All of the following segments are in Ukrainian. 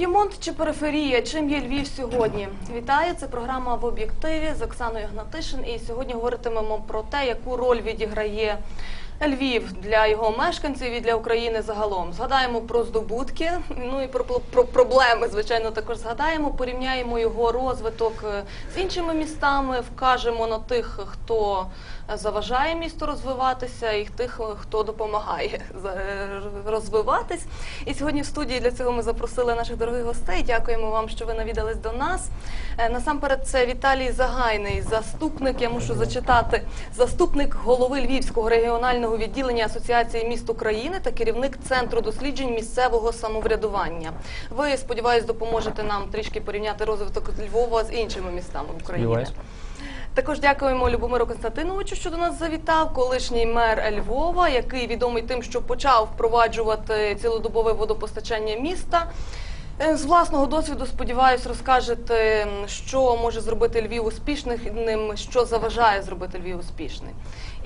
П'ємонт чи периферія? Чим є Львів сьогодні? Вітаю! Це програма в об'єктиві з Оксаною Гнатишин. І сьогодні говоритимемо про те, яку роль відіграє Львів для його мешканців і для України загалом. Згадаємо про здобутки, ну і про, про проблеми, звичайно, також згадаємо. Порівняємо його розвиток е, з іншими містами, вкажемо на тих, хто заважає місту розвиватися, і тих, хто допомагає розвиватись. І сьогодні в студії для цього ми запросили наших дорогих гостей. Дякуємо вам, що ви навідались до нас. Е, Насамперед, це Віталій Загайний, заступник. Я мушу зачитати заступник голови Львівського регіонального відділення Асоціації міст України та керівник центру досліджень місцевого самоврядування. Ви сподіваюсь, допоможете нам трішки порівняти розвиток Львова з іншими містами. Сподіваюсь. Також дякуємо Любомиру Константиновичу, що до нас завітав, колишній мер Львова, який відомий тим, що почав впроваджувати цілодобове водопостачання міста. Е, З власного досвіду, сподіваюсь, розкажете, що може зробити Львів успішним, що заважає зробити Львів успішним.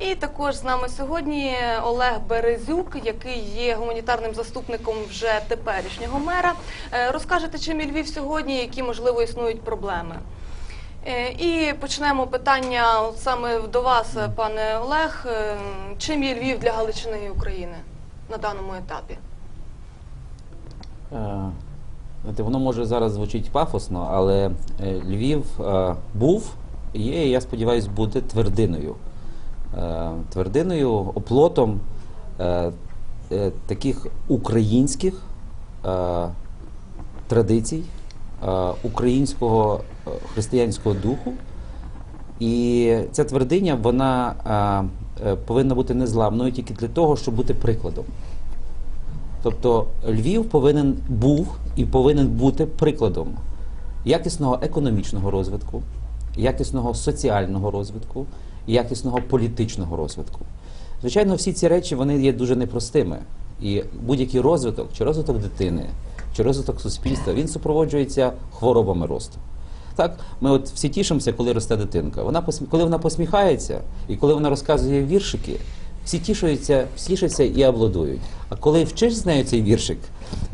І також з нами сьогодні Олег Березюк, який є гуманітарним заступником вже теперішнього мера. Е, Розкажете, чим Львів сьогодні, які можливо існують проблеми. Е, І почнемо питання саме до вас, е, пане Олег. Е, Чим є Львів для Галичини і України на даному етапі? Воно може зараз звучить пафосно, але Львів був, є, і я сподіваюся, буде твердиною. Твердиною, оплотом таких українських традицій, українського християнського духу. І ця твердиня вона е, е, повинна бути незламною тільки для того, щоб бути прикладом. Тобто Львів повинен був і повинен бути прикладом якісного економічного розвитку, якісного соціального розвитку, якісного політичного розвитку. Звичайно, всі ці речі вони є дуже непростими. І будь-який розвиток, чи розвиток дитини, чи розвиток суспільства, він супроводжується хворобами росту. Так, ми от всі тішимося, коли росте дитинка. Вона посмі- коли вона посміхається і коли вона розказує віршики, всі тішуються, тішаться і аплодують. А коли вчиш з нею цей віршик,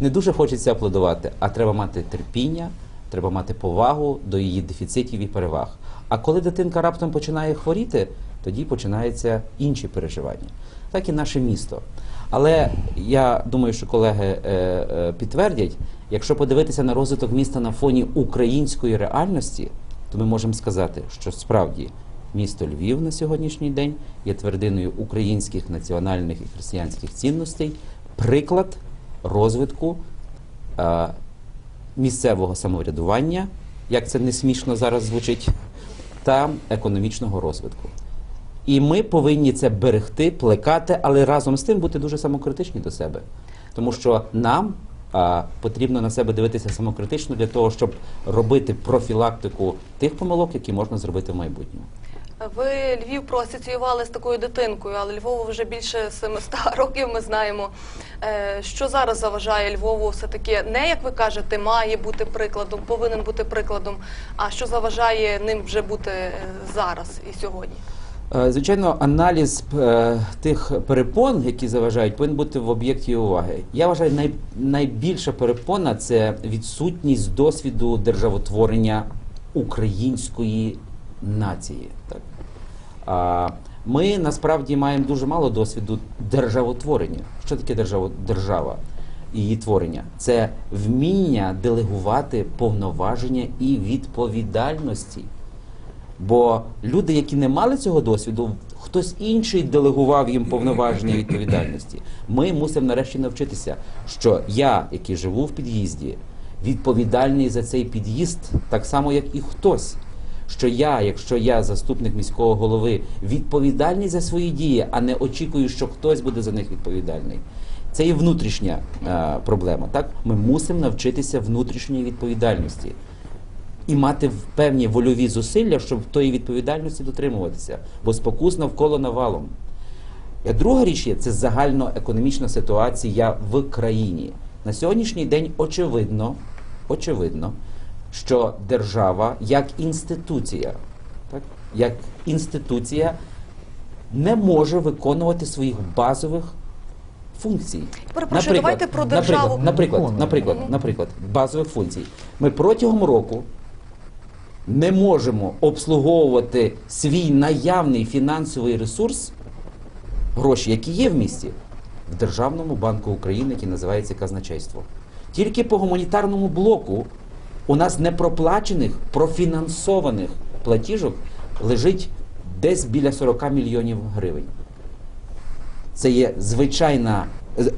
не дуже хочеться аплодувати, а треба мати терпіння, треба мати повагу до її дефіцитів і переваг. А коли дитинка раптом починає хворіти, тоді починаються інші переживання. Так і наше місто. Але я думаю, що колеги е, е, підтвердять, якщо подивитися на розвиток міста на фоні української реальності, то ми можемо сказати, що справді місто Львів на сьогоднішній день є твердиною українських національних і християнських цінностей, приклад розвитку е, місцевого самоврядування, як це не смішно зараз звучить, та економічного розвитку. І ми повинні це берегти, плекати, але разом з тим бути дуже самокритичні до себе. Тому що нам а, потрібно на себе дивитися самокритично для того, щоб робити профілактику тих помилок, які можна зробити в майбутньому. Ви Львів проасоціювали з такою дитинкою, але Львову вже більше 700 років. Ми знаємо, Е, що зараз заважає Львову, все таки не як ви кажете, має бути прикладом, повинен бути прикладом. А що заважає ним вже бути е, зараз і сьогодні? Е, Звичайно, аналіз е, тих перепон, які заважають, повинен бути в об'єкті уваги. Я вважаю, най, найбільша перепона це відсутність досвіду державотворення української нації. Ми насправді маємо дуже мало досвіду державотворення. Що таке держава і її творення? Це вміння делегувати повноваження і відповідальності. Бо люди, які не мали цього досвіду, хтось інший делегував їм повноваження відповідальності. Ми мусимо нарешті навчитися, що я, який живу в під'їзді, відповідальний за цей під'їзд, так само, як і хтось. Що я, якщо я заступник міського голови, відповідальний за свої дії, а не очікую, що хтось буде за них відповідальний. Це і внутрішня е, проблема. Так, ми мусимо навчитися внутрішньої відповідальності і мати певні вольові зусилля, щоб тої відповідальності дотримуватися, бо спокус навколо навалом. Е, Друга річ є це загальноекономічна ситуація в країні. На сьогоднішній день очевидно, очевидно, що держава як інституція, так, як інституція не може виконувати своїх базових функцій. Перепрошую, давайте про державу. Наприклад, наприклад, наприклад, наприклад, базових функцій. Ми протягом року не можемо обслуговувати свій наявний фінансовий ресурс, гроші, які є в місті, в Державному банку України, який називається казначейство. Тільки по гуманітарному блоку у нас непроплачених, профінансованих платіжок лежить десь біля 40 мільйонів гривень. Це є звичайна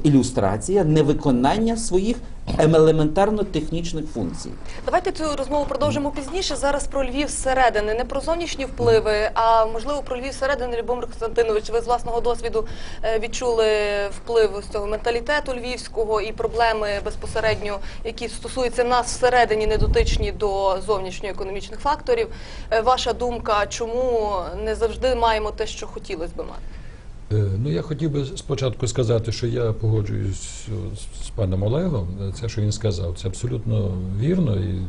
ілюстрація невиконання своїх елементарно-технічних функцій. Давайте цю розмову продовжимо пізніше. Зараз про Львів зсередини, не про зовнішні впливи, а можливо про Львів зсередини. Любомир Константинович, ви з власного досвіду е, відчули вплив з цього менталітету львівського і проблеми безпосередньо, які стосуються нас всередині, не дотичні до зовнішньоекономічних факторів. Е, Ваша думка, чому не завжди маємо те, що хотілося би мати? Е, Ну, я хотів би спочатку сказати, що я погоджуюсь з- паном Олегом. Це, що він сказав, це абсолютно вірно, і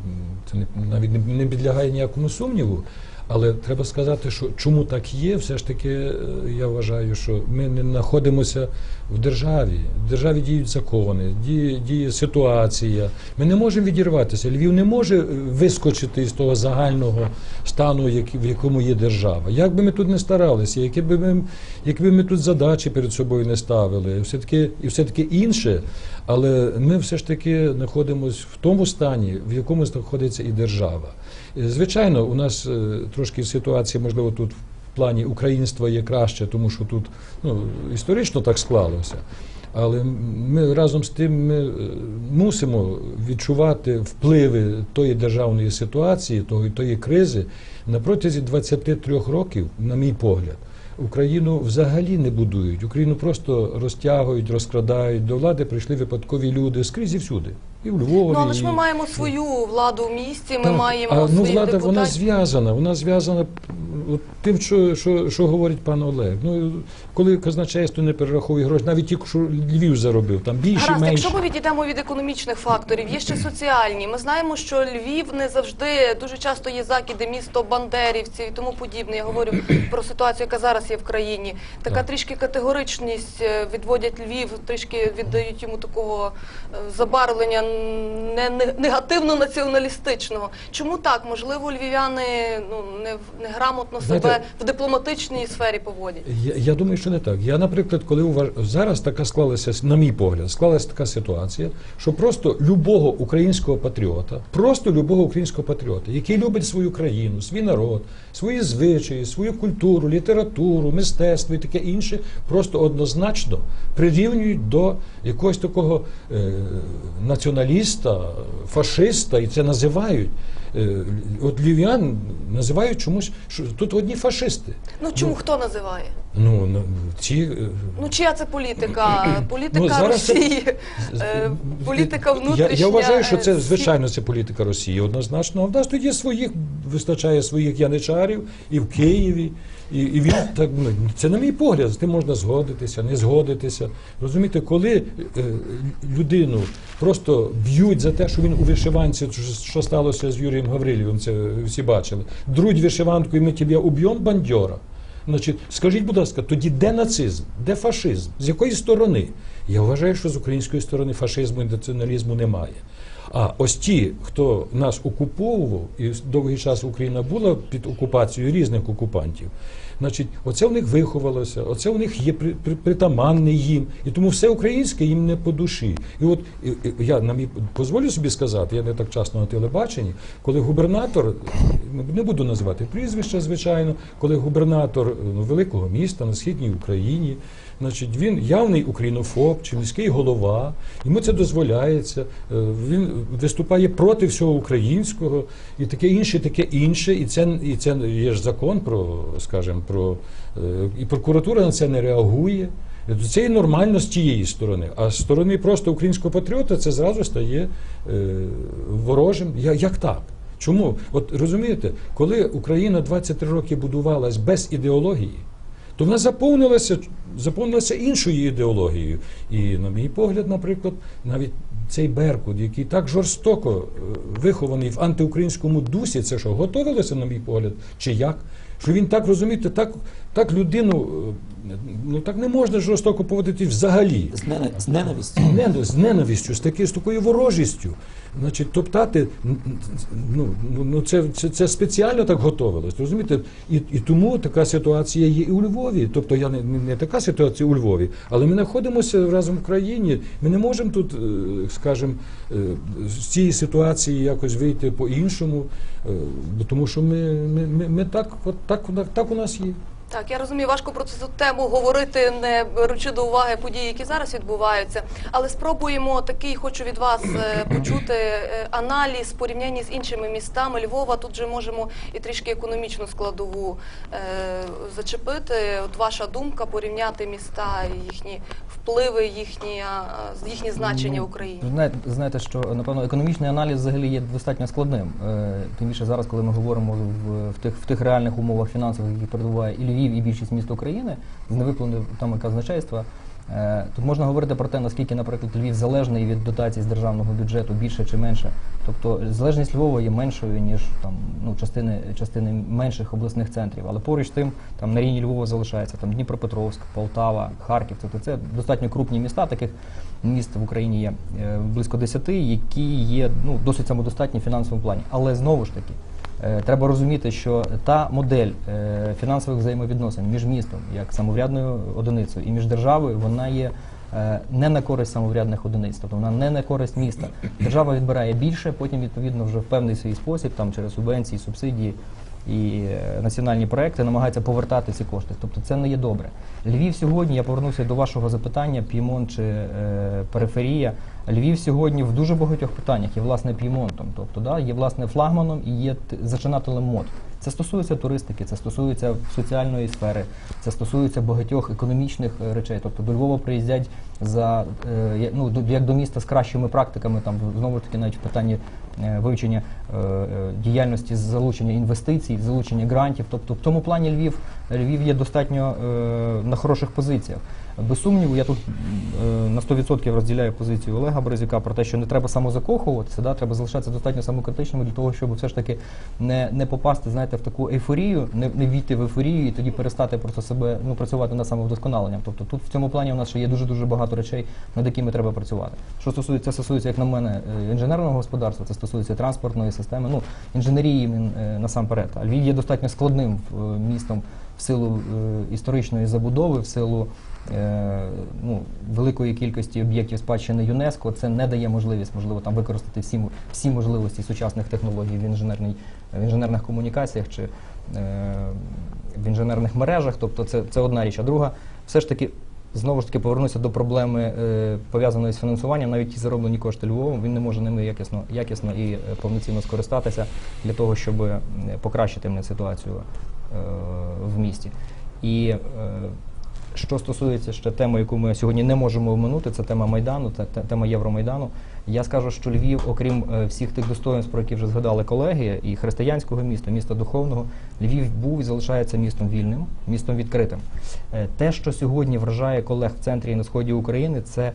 це навіть не підлягає ніякому сумніву. Але треба сказати, що чому так є, все ж таки е, я вважаю, що ми не знаходимося в державі. В державі діють закони, діє, діє ситуація. Ми не можемо відірватися. Львів не може е, вискочити із того загального стану, в якому є держава. Як би ми тут не старалися, які би ми, якби ми тут задачі перед собою не ставили, все таки і все таки інше. Але ми все ж таки знаходимося в тому стані, в якому знаходиться і держава. Звичайно, у нас е, трошки ситуація, можливо, тут в плані українства є краще, тому що тут ну, історично так склалося. Але ми разом з тим ми е, мусимо відчувати впливи тої державної ситуації, тої, тої кризи на протязі 23 років, на мій погляд. Україну взагалі не будують. Україну просто розтягують, розкрадають. До влади прийшли випадкові люди скрізь і всюди. І в Львові. Ну але ж ми маємо свою владу в місті. Ми так, маємо а, ну, свої влада депутатів. вона зв'язана. Вона зв'язана от тим, що, що, що говорить пан Олег. Ну коли казначейство не перераховує гроші, навіть ті, що Львів заробив, там більше, Гаразд, менше. якщо ми відійдемо від економічних факторів, є ще соціальні. Ми знаємо, що Львів не завжди дуже часто є закиди, місто бандерівців і тому подібне. Я говорю про ситуацію, яка зараз є в країні. Така Так. трішки категоричність е, відводять Львів, трішки віддають йому такого е, забарвлення не, не негативно націоналістичного. Чому так? Можливо, львів'яни ну не в- неграмотно Знаєте, себе в дипломатичній сфері поводять. Я, я думаю, що не так. Я, наприклад, коли уваж... зараз така склалася, на мій погляд, склалася така ситуація, що просто любого українського патріота, просто любого українського патріота, який любить свою країну, свій народ, свої звичаї, свою культуру, літературу, мистецтво і таке інше, просто однозначно прирівнюють до якогось такого е, націоналіста, фашиста, і це називають. Е, От львів'ян називають чомусь, що тут одні фашисти. Ну чому хто називає? Ну, ну ці е, Ну чия це політика? Політика Ну, зараз Росії, е, політика внутрішня. Я, я вважаю, що е, це звичайно це політика Росії однозначно. А в нас тоді своїх вистачає своїх яничарів і в Києві. І, і він так ну, це на мій погляд, з тим можна згодитися, не згодитися. Розумієте, коли е, людину просто б'ють за те, що він у вишиванці, що сталося з Юрієм Гаврилєвим, це всі бачили. Друдь вишиванку, і ми тебе уб'ємо бандьора. Значить, скажіть, будь ласка, тоді де нацизм, де фашизм? З якої сторони? Я вважаю, що з української сторони фашизму і націоналізму немає. А ось ті, хто нас окуповував, і довгий час Україна була під окупацією різних окупантів, значить, оце в них виховалося, оце в них є при, при, притаманне їм, і тому все українське їм не по душі. І от я нам дозволю собі сказати, я не так часто на телебаченні, коли губернатор, не буду називати прізвище, звичайно, коли губернатор ну, великого міста на східній Україні. Значить, він явний українофоб чи міський голова, йому це дозволяється. е, Він виступає проти всього українського і таке інше, таке інше. І це і це є ж закон про, скажімо, про е, і прокуратура на це не реагує. Це і нормально з тієї сторони. А з сторони просто українського патріота це зразу стає е, ворожим. Я- Як так? Чому? От розумієте, коли Україна 23 роки будувалась без ідеології, то вона заповнилася, заповнилася іншою ідеологією. І, на мій погляд, наприклад, навіть цей Беркут, який так жорстоко е, вихований в антиукраїнському дусі, це що, готовилося, на мій погляд, чи як? Що він так розумієте, так Так людину, е, ну так не можна жорстоко поводити взагалі. З, нена- з ненавистю. Не- з ненавистю, з, таки, з такою ворожістю. Значить, топтати, ну, ну, це, це, це спеціально так готовилось. Розумієте? І, і тому така ситуація є і у Львові. Тобто я не, не, не така ситуація у Львові, але ми знаходимося разом в країні. Ми не можемо тут, е, скажімо, е, з цієї ситуації якось вийти по-іншому, е, тому що ми, ми, ми, ми так, от так, так у нас є. Так, я розумію, важко про цю тему говорити, не беручи до уваги події, які зараз відбуваються. Але спробуємо такий, хочу від вас е, почути е, аналіз порівняння з іншими містами Львова. Тут же можемо і трішки економічну складову е, зачепити. От ваша думка порівняти міста, їхні впливи, їхні, їхні значення в Україні. Знаєте, знаєте, що напевно економічний аналіз взагалі є достатньо складним. Е, Тим більше зараз, коли ми говоримо в, в тих в тих реальних умовах фінансових, які перебуває і Львів, і більшість міст України з невиплатою там казначейства. е, Тут можна говорити про те, наскільки, наприклад, Львів залежний від дотацій з державного бюджету більше чи менше. Тобто залежність Львова є меншою ніж там ну частини частини менших обласних центрів. Але поруч тим там на рівні Львова залишається там Дніпропетровськ, Полтава, Харків. Тобто це достатньо крупні міста. Таких міст в Україні є е, близько 10, які є ну досить самодостатні в фінансовому плані. Але знову ж таки. Е, Треба розуміти, що та модель е, фінансових взаємовідносин між містом як самоврядною одиницею і між державою, вона є е, не на користь самоврядних одиниць, тобто вона не на користь міста. Держава відбирає більше, потім відповідно вже в певний свій спосіб, там через субвенції, субсидії і е, національні проекти намагаються повертати ці кошти. Тобто це не є добре. Львів сьогодні, я повернуся до вашого запитання, П'ємон чи е, периферія. Львів сьогодні в дуже багатьох питаннях є власне П'ємонтом, тобто да, є власне флагманом і є зачинателем мод. Це стосується туристики, це стосується соціальної сфери, це стосується багатьох економічних е, речей. Тобто до Львова приїздять за е, ну, як до міста з кращими практиками, там знову ж таки навіть в питанні е, вивчення діяльності з залучення інвестицій, залучення грантів. Тобто в тому плані Львів Львів є достатньо на хороших позиціях. Без сумніву, я тут е, на 100% розділяю позицію Олега Березюка про те, що не треба самозакохуватися, да, треба залишатися достатньо самокритичними для того, щоб все ж таки не, не попасти, знаєте, в таку ейфорію, не, не війти в ейфорію і тоді перестати просто себе ну, працювати над самовдосконаленням. Тобто тут в цьому плані у нас ще є дуже дуже багато речей, над якими треба працювати. Що стосується, це стосується, як на мене, е, інженерного господарства, це стосується транспортної системи, ну інженерії е, насамперед. А Львів є достатньо складним містом в силу е, історичної забудови, в силу е, ну, великої кількості об'єктів спадщини ЮНЕСКО. Це не дає можливість, можливо, там використати всі, всі можливості сучасних технологій в, в інженерних комунікаціях чи е, в інженерних мережах. Тобто це, це одна річ. А друга, все ж таки. Знову ж таки повернуся до проблеми е, пов'язаної з фінансуванням. Навіть ті зароблені кошти Львовом, він не може ними якісно, якісно і повноцінно скористатися для того, щоб покращити мені ситуацію в місті. І е, що стосується ще теми, яку ми сьогодні не можемо оминути, це тема Майдану, це тема Євромайдану. Я скажу, що Львів, окрім е, всіх тих достоїнств, про які вже згадали колеги, і християнського міста, міста духовного, Львів був і залишається містом вільним, містом відкритим. Е, Те, що сьогодні вражає колег в центрі і на сході України, це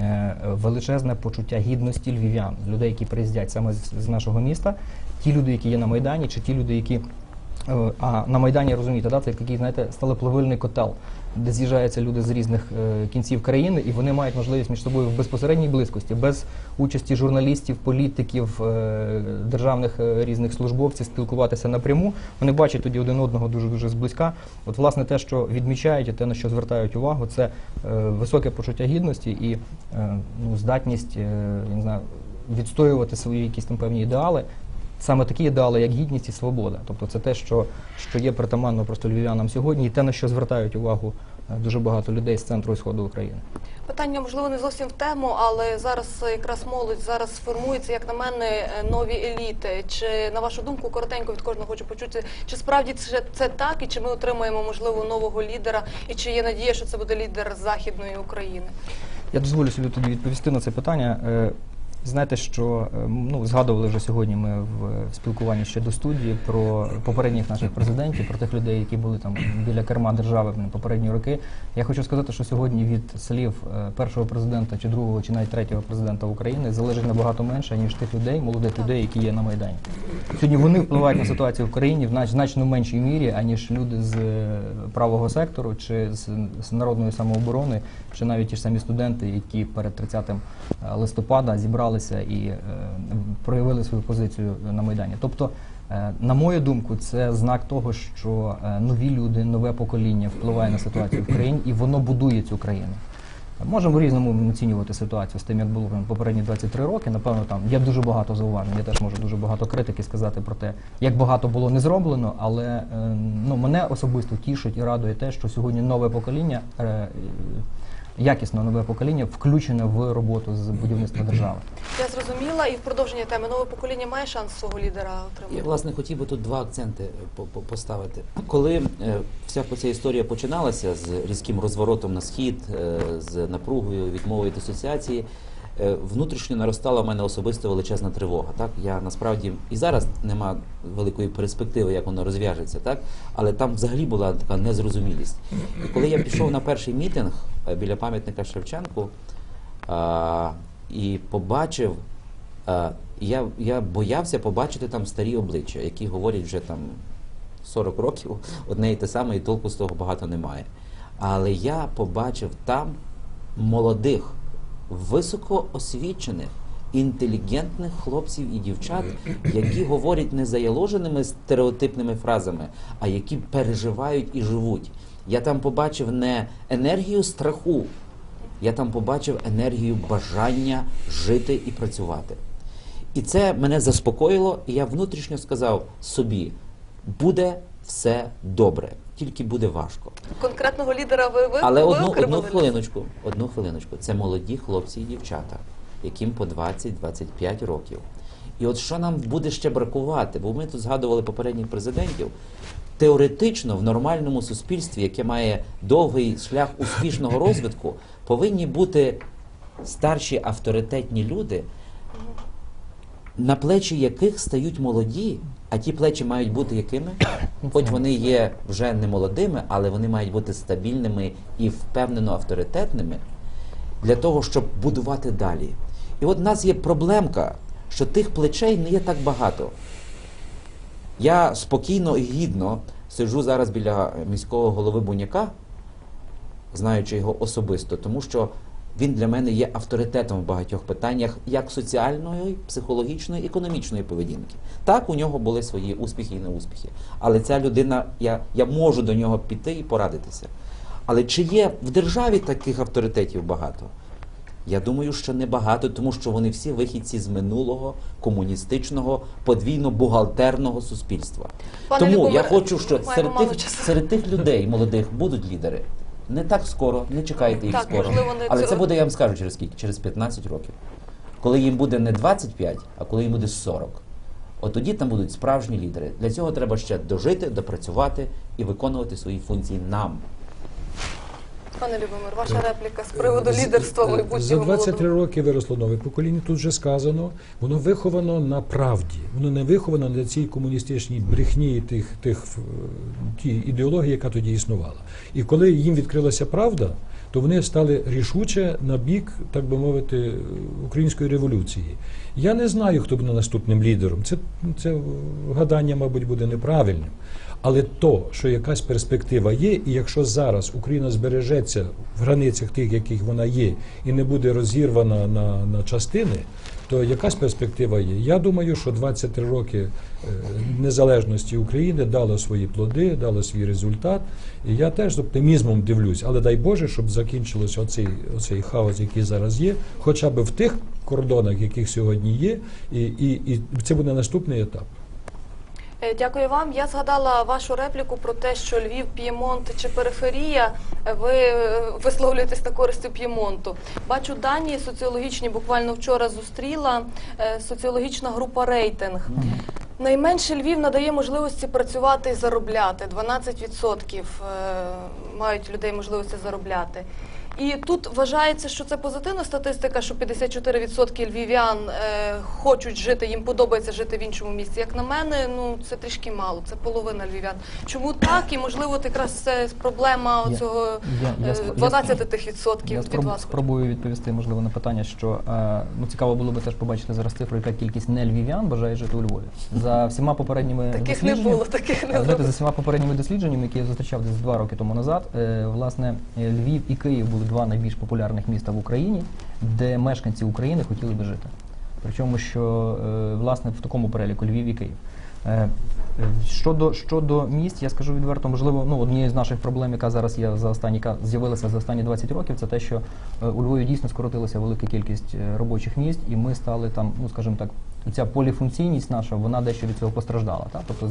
е, величезне почуття гідності львів'ян, людей, які приїздять саме з, нашого міста, ті люди, які є на Майдані, чи ті люди, які Е, А на Майдані розумієте, да, це такий, знаєте, сталепливильний котел, де з'їжджаються люди з різних е, кінців країни, і вони мають можливість між собою в безпосередній близькості, без участі журналістів, політиків, е, державних е, різних службовців спілкуватися напряму. Вони бачать тоді один одного дуже дуже зблизька. От власне те, що відмічають, і те, на що звертають увагу, це е, високе почуття гідності і е, ну, здатність е, я не знаю, відстоювати свої якісь там певні ідеали. Саме такі ідеали, як гідність і свобода. Тобто це те, що, що є притаманно просто львів'янам сьогодні, і те, на що звертають увагу е, дуже багато людей з центру і сходу України. Питання можливо не зовсім в тему, але зараз е, якраз молодь зараз формується, як на мене, е, нові еліти. Чи на вашу думку, коротенько від кожного хочу почути, чи справді це, це так, і чи ми отримаємо можливо нового лідера, і чи є надія, що це буде лідер західної України? Я дозволю собі тоді відповісти на це питання. Е, Знаєте, що е, ну згадували вже сьогодні. Ми в спілкуванні ще до студії про попередніх наших президентів, про тих людей, які були там біля керма держави в попередні роки. Я хочу сказати, що сьогодні від слів е, першого президента чи другого, чи навіть третього президента України залежить набагато менше ніж тих людей, молодих людей, які є на майдані. Сьогодні вони впливають на ситуацію в країні в нач- значно меншій мірі, аніж люди з е, правого сектору чи з, народної самооборони, чи навіть ті ж самі студенти, які перед 30 листопада зібралися і е, проявили свою позицію на майдані. Тобто, е, на мою думку, це знак того, що е, нові люди, нове покоління впливає на ситуацію в країні, і воно будує цю країну. Можемо різному оцінювати ситуацію з тим, як було попередні 23 роки. Напевно, там є дуже багато зауважень. Я теж можу дуже багато критики сказати про те, як багато було не зроблено, але ну, мене особисто тішить і радує те, що сьогодні нове покоління, е, нове покоління, включене в роботу з будівництва держави. Я зрозуміла, і в продовження теми нове покоління має шанс свого лідера отримати. Я власне хотів би тут два акценти по- по- поставити. Коли е, вся ця історія починалася з різким розворотом на схід, е, з напругою, відмовою від асоціації, е, внутрішньо наростала в мене особисто величезна тривога. Так я насправді і зараз нема великої перспективи, як воно розв'яжеться, так але там взагалі була така незрозумілість. І коли я пішов на перший мітинг біля пам'ятника Шевченку а, і побачив. Е, Я, я боявся побачити там старі обличчя, які говорять вже там 40 років одне і те саме, і толку з того багато немає. Але я побачив там молодих, високоосвічених, інтелігентних хлопців і дівчат, які говорять не заяложеними стереотипними фразами, а які переживають і живуть. Я там побачив не енергію страху, я там побачив енергію бажання жити і працювати. І це мене заспокоїло, і я внутрішньо сказав собі: буде все добре, тільки буде важко. Конкретного лідера ви ви Але ви одну, одну хвилиночку, одну хвилиночку. Це молоді хлопці і дівчата, яким по 20-25 років. І от що нам буде ще бракувати, бо ми тут згадували попередніх президентів. Теоретично в нормальному суспільстві, яке має довгий шлях успішного розвитку, повинні бути старші авторитетні люди, на плечі яких стають молоді, а ті плечі мають бути якими? Хоч вони є вже не молодими, але вони мають бути стабільними і впевнено авторитетними для того, щоб будувати далі. І от в нас є проблемка, що тих плечей не є так багато. Я спокійно і гідно сиджу зараз біля міського голови Буняка, знаючи його особисто, тому що він для мене є авторитетом в багатьох питаннях як соціальної, психологічної, економічної поведінки. Так, у нього були свої успіхи і неуспіхи. Але ця людина, я, я можу до нього піти і порадитися. Але чи є в державі таких авторитетів багато? Я думаю, що небагато, тому що вони всі вихідці з минулого комуністичного подвійно-бухгалтерного суспільства. Пане тому Любомире, я хочу, що серед тих, серед тих людей молодих будуть лідери. Не так скоро, не чекайте їх Так, скоро. можливо, не Але це буде, я вам скажу, через скільки? Через 15 років. Коли їм буде не 25, а коли їм буде 40. От тоді там будуть справжні лідери. Для цього треба ще дожити, допрацювати і виконувати свої функції нам. Пане Любомир, ваша репліка з приводу лідерства майбутнього За 23 молодого. роки виросло нове покоління, тут вже сказано. Воно виховано на правді. Воно не виховано на цій комуністичній брехні тих, тих е, ті ідеології, яка тоді існувала. І коли їм відкрилася правда, то вони стали рішуче на бік, так би мовити, української революції. Я не знаю, хто буде наступним лідером. Це, це гадання, мабуть, буде неправильним. Але то, що якась перспектива є, і якщо зараз Україна збережеться в границях тих, яких вона є, і не буде розірвана на, на частини, то якась перспектива є. Я думаю, що 23 роки е, незалежності України дало свої плоди, дало свій результат. І я теж з оптимізмом дивлюсь. Але дай Боже, щоб закінчилося оцей, оцей хаос, який зараз є, хоча б в тих кордонах, яких сьогодні є, і, і, і це буде наступний етап. Е, Дякую вам. Я згадала вашу репліку про те, що Львів, П'ємонт чи периферія. Е, Ви е, висловлюєтесь на користь П'ємонту. Бачу дані соціологічні. Буквально вчора зустріла соціологічна група рейтинг. Найменше Львів надає можливості працювати і заробляти. 12% е, мають людей можливості заробляти. І тут вважається, що це позитивна статистика, що 54% львів'ян е, хочуть жити, їм подобається жити в іншому місці. Як на мене, ну це трішки мало, це половина львів'ян. Чому так? І можливо, от якраз це проблема Я- цього я- я е, 12 тих відсотків Я від спроб, вас. спробую відповісти, можливо, на питання, що е, ну цікаво було би теж побачити зараз цифру, яка кількість не львів'ян бажає жити у Львові. За всіма попередніми Таких не було, таких не було. за всіма попередніми дослідженнями, які я зустрічав десь два роки тому назад, е, власне, Львів і Київ були два найбільш популярних міста в Україні, де мешканці України хотіли би жити. Причому, що е, власне в такому переліку Львів і Київ. Е, Щодо, щодо місць, я скажу відверто, можливо, ну однією з наших проблем, яка зараз є за останні з'явилася за останні 20 років, це те, що е, у Львові дійсно скоротилася велика кількість робочих місць, і ми стали там, ну скажімо так, ця поліфункційність наша, вона дещо від цього постраждала. Так? Тобто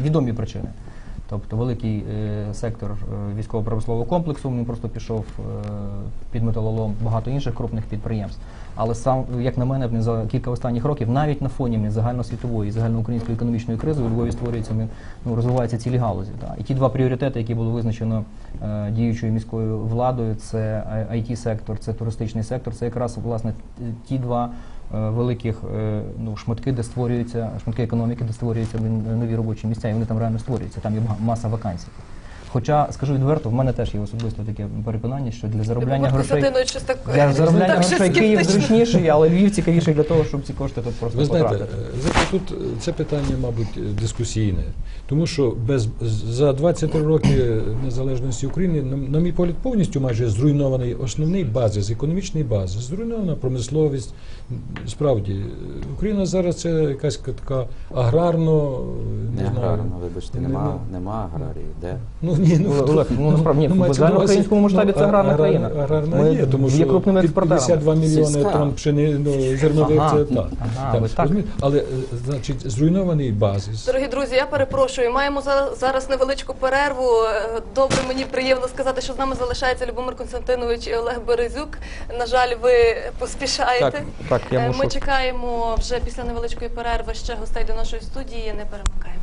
відомі причини. Тобто великий е, сектор е, військово-промислового комплексу він просто пішов е, під металолом багато інших крупних підприємств. Але сам, як на мене, за кілька останніх років, навіть на фоні загальносвітової, загальноукраїнської економічної кризи у Львові створюються ну, розвиваються цілі галузі. Так. І ті два пріоритети, які було визначено е, діючою міською владою, це it сектор це туристичний сектор. Це якраз власне ті два е, великих е, ну, шматки, де створюються шматки економіки, де створюються нові робочі місця, і вони там реально створюються. Там є маса вакансій. Хоча, скажу відверто, в мене теж є особисто таке переконання, що для заробляння грошей так для заробляння так грошей Київ зручніший, але Львів цікавіший для того, щоб ці кошти тут просто Ви знаєте, потратити. е, тут е, це питання, мабуть, е, дискусійне. Тому що без, за 23 роки незалежності України, на, на мій погляд, повністю майже зруйнований основний базис, економічний базис, зруйнована промисловість. Справді, Україна зараз це якась така аграрно, Не не знаю. аграрно, вибачте, Не- нема, нема аграрії. Де? Ну ні, ну Олег, Олег, ну, насправді, ні, мається на увазі, загальноукраїнському масштабі це ну, аграрна країна. Аграрна Ми є, тому є крупними під експортерами. 52 мільйони Сільська. тонн пшени, ну, зернових, Ага, це так. ага, ви так. розумієте? Але, е, значить, зруйнований базис. Дорогі друзі, я перепрошую. Маємо за- зараз невеличку перерву. Е, Добре, мені приємно сказати, що з нами залишається Любомир Константинович і Олег Березюк. На жаль, ви поспішаєте. Так, так, я Е, мушу. Ми чекаємо вже після невеличкої перерви ще гостей до нашої студії. Не перемикаємо.